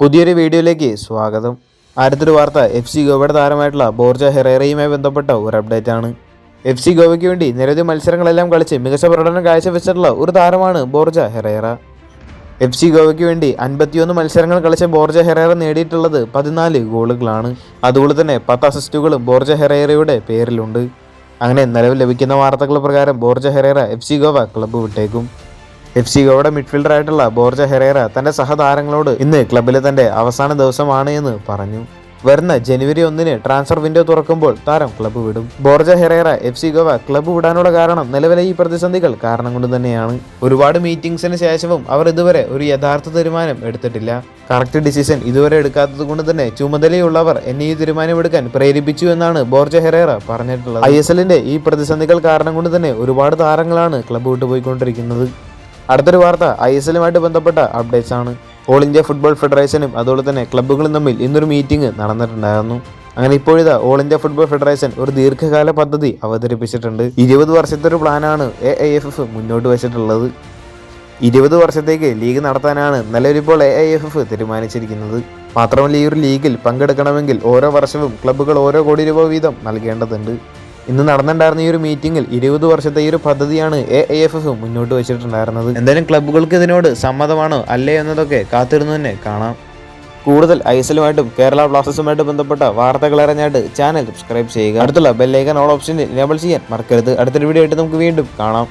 പുതിയൊരു വീഡിയോയിലേക്ക് സ്വാഗതം. ആരത്തൊരു വാർത്ത എഫ് സി ഗോവയുടെ താരമായിട്ടുള്ള ബോർജ ഹെറേറയുമായി ബന്ധപ്പെട്ട ഒരു അപ്ഡേറ്റ് ആണ് എഫ് സി ഗോവയ്ക്ക് വേണ്ടി നിരവധി മത്സരങ്ങളെല്ലാം കളിച്ച് മികച്ച പ്രകടനം കാഴ്ചവെച്ചിട്ടുള്ള ഒരു താരമാണ് ബോർജ ഹെറേറ. എഫ് സി ഗോവയ്ക്ക് വേണ്ടി അൻപത്തിയൊന്ന് മത്സരങ്ങൾ കളിച്ച ബോർജ ഹെറേറ നേടിയിട്ടുള്ളത് പതിനാല് ഗോളുകളാണ്. അതുപോലെ തന്നെ പത്ത് അസിസ്റ്റുകളും ബോർജ ഹെറേറയുടെ പേരിലുണ്ട്. അങ്ങനെ നിലവിൽ ലഭിക്കുന്ന വാർത്തകൾ പ്രകാരം Borja Herrera F C Goa club വിട്ടേക്കും. F C ഗോയുടെ മിഡ്ഫീൽഡർ ആയിട്ടുള്ള ബോർജ ഹെറേറ തന്റെ സഹതാരങ്ങളോട് ഇന്ന് ക്ലബിലെ തന്റെ അവസാന ദിവസമാണ് എന്ന് പറഞ്ഞു. വരുന്ന ജനുവരി ഒന്നിന് ട്രാൻസ്ഫർ വിൻഡോ തുറക്കുമ്പോൾ താരം ക്ലബ്ബ് വിടും. Borja Herrera F C Goa club വിടാനുള്ള കാരണം നിലവിലെ ഈ പ്രതിസന്ധികൾ കാരണം കൊണ്ട് തന്നെയാണ്. ഒരുപാട് മീറ്റിംഗ്സിന് ശേഷവും അവർ ഇതുവരെ ഒരു യഥാർത്ഥ തീരുമാനം എടുത്തിട്ടില്ല. കറക്റ്റ് ഡിസിഷൻ ഇതുവരെ എടുക്കാത്തത് കൊണ്ട് തന്നെ ചുമതലയുള്ളവർ എന്നെ ഈ തീരുമാനമെടുക്കാൻ പ്രേരിപ്പിച്ചു എന്നാണ് ബോർജ ഹെറേറ പറഞ്ഞിട്ടുള്ളത്. ഐ എസ് എല്ലിന്റെ ഈ പ്രതിസന്ധികൾ കാരണം കൊണ്ട് തന്നെ ഒരുപാട് താരങ്ങളാണ് ക്ലബ്ബ് വിട്ടുപോയിക്കൊണ്ടിരിക്കുന്നത്. അടുത്തൊരു വാർത്ത ഐ എസ് എല്ലുമായിട്ട് ബന്ധപ്പെട്ട അപ്ഡേറ്റ്സ് ആണ്. ഓൾ ഇന്ത്യ ഫുട്ബോൾ ഫെഡറേഷനും അതുപോലെ തന്നെ ക്ലബ്ബുകളും തമ്മിൽ ഇന്നൊരു മീറ്റിംഗ് നടന്നിട്ടുണ്ടായിരുന്നു. അങ്ങനെ ഇപ്പോഴിതാ ഓൾ ഇന്ത്യ ഫുട്ബോൾ ഫെഡറേഷൻ ഒരു ദീർഘകാല പദ്ധതി അവതരിപ്പിച്ചിട്ടുണ്ട്. ഇരുപത് വർഷത്തെ ഒരു പ്ലാനാണ് എ ഐ എഫ് എഫ് മുന്നോട്ട് വെച്ചിട്ടുള്ളത്. ഇരുപത് വർഷത്തേക്ക് ലീഗ് നടത്താനാണ് നിലവിലിപ്പോൾ എ ഐ എഫ് എഫ് തീരുമാനിച്ചിരിക്കുന്നത്. മാത്രമല്ല ഈ ഒരു ലീഗിൽ പങ്കെടുക്കണമെങ്കിൽ ഓരോ വർഷവും ക്ലബ്ബുകൾ ഓരോ കോടി രൂപ വീതം നൽകേണ്ടതുണ്ട്. ഇന്ന് നടന്നിട്ടുണ്ടായിരുന്ന ഈ ഒരു മീറ്റിംഗിൽ ഇരുപത് വർഷത്തെ ഈ ഒരു പദ്ധതിയാണ് എ ഐ എഫ് എഫ് മുന്നോട്ട് വെച്ചിട്ടുണ്ടായിരുന്നത്. എന്തായാലും ക്ലബ്ബുകൾക്ക് ഇതിനോട് സമ്മതമാണോ അല്ലേ എന്നതൊക്കെ കാത്തിരുന്നു തന്നെ കാണാം. കൂടുതൽ ഐസലുമായിട്ടും കേരള ബ്ലാസ്റ്റേഴ്സുമായിട്ട് ബന്ധപ്പെട്ട വാർത്തകൾ അറിഞ്ഞായിട്ട് ചാനൽ സബ്സ്ക്രൈബ് ചെയ്യുക. അടുത്തുള്ള ബെല്ലൈക്കൻ ഓൾ ഓപ്ഷനിൽ എനേബിൾ ചെയ്യാൻ മറക്കരുത്. അടുത്തൊരു വീഡിയോ ആയിട്ട് നമുക്ക് വീണ്ടും കാണാം.